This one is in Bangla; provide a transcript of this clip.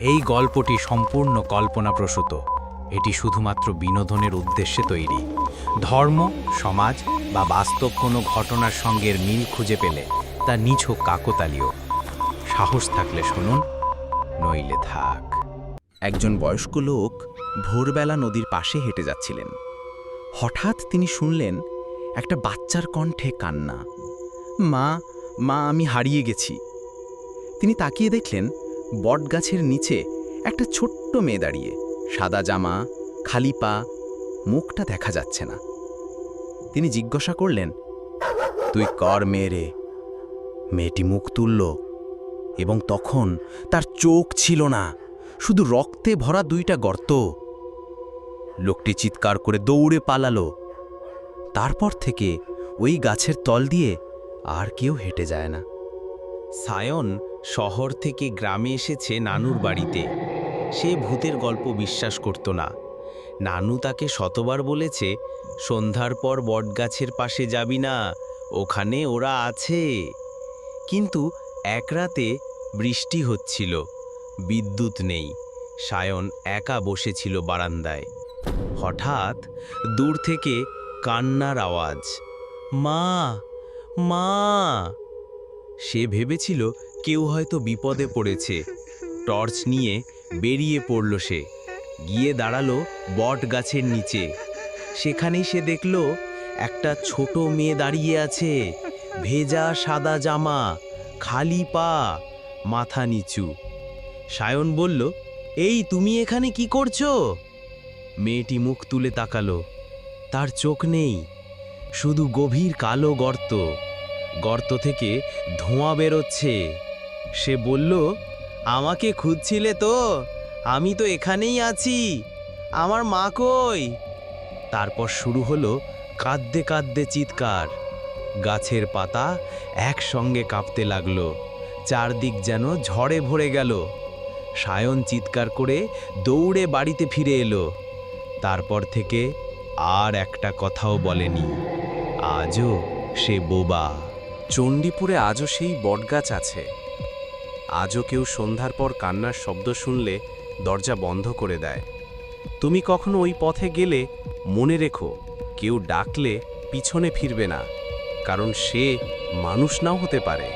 এই গল্পটি সম্পূর্ণ কল্পনাপ্রসূত। এটি শুধুমাত্র বিনোদনের উদ্দেশ্যে তৈরি। ধর্ম, সমাজ বা বাস্তব কোনো ঘটনার সঙ্গে মিল খুঁজে পেলে তা নিছক কাকতালীয়। সাহস থাকলে শুনুন, নইলে থাক। একজন বয়স্ক লোক ভোরবেলা নদীর পাশে হেঁটে যাচ্ছিলেন। হঠাৎ তিনি শুনলেন একটা বাচ্চার কণ্ঠে কান্না। মা মা, আমি হারিয়ে গেছি। তিনি তাকিয়ে দেখলেন বটগাছের নিচে একটা ছোট্ট মেয়ে দাঁড়িয়ে। সাদা জামা, খালি পা, মুখটা দেখা যাচ্ছে না। তিনি জিজ্ঞাসা করলেন, তুই কর মেয়ে রে? মেয়েটি মুখ তুলল এবং তখন তার চোখ ছিল না, শুধু রক্তে ভরা দুইটা গর্ত। লোকটি চিৎকার করে দৌড়ে পালালো। তারপর থেকে ওই গাছের তল দিয়ে আর কেউ হেঁটে যায় না। সায়ন শহর থেকে গ্রামে এসেছে নানুর বাড়িতে। সে ভূতের গল্প বিশ্বাস করত না। নানু তাকে শতবার বলেছে, সন্ধ্যার পর বটগাছের পাশে যাবি না, ওখানে ওরা আছে। কিন্তু এক রাতে বৃষ্টি হচ্ছিল, বিদ্যুৎ নেই। সায়ন একা বসেছিল বারান্দায়। হঠাৎ দূর থেকে কান্নার আওয়াজ, মা মা! সে ভেবেছিল কেউ হয়তো বিপদে পড়েছে। টর্চ নিয়ে বেরিয়ে পড়ল সে। গিয়ে দাঁড়াল বট গাছের নিচে। সেখানেই সে দেখল একটা ছোট মেয়ে দাঁড়িয়ে আছে। ভেজা সাদা জামা, খালি পা, মাথা নিচু। সায়ন বলল, এই, তুমি এখানে কি করছ? মেয়েটি মুখ তুলে তাকালো। তার চোখ নেই, শুধু গভীর কালো গর্ত। গর্ত থেকে ধোঁয়া বেরোচ্ছে। সে বলল, আমাকে খুঁজছিলে তো? আমি তো এখানেই আছি। আমার মা কই? তারপর শুরু হলো কাঁদতে কাঁদতে চিৎকার। গাছের পাতা একসঙ্গে কাঁপতে লাগল। চারদিক যেন ঝড়ে ভরে গেল। সায়ন চিৎকার করে দৌড়ে বাড়িতে ফিরে এলো। তারপর থেকে আর একটা কথাও বলেনি। আজও সে বোবা। চণ্ডীপুরে আজও সেই বটগাছ আছে। আজও কেউ সন্ধ্যার পর কান্নার শব্দ শুনলে দরজা বন্ধ করে দেয়। তুমি কখনো ওই পথে গেলে মনে রেখো, কেউ ডাকলে পিছনে ফিরবে না, কারণ সে মানুষ নাও হতে পারে।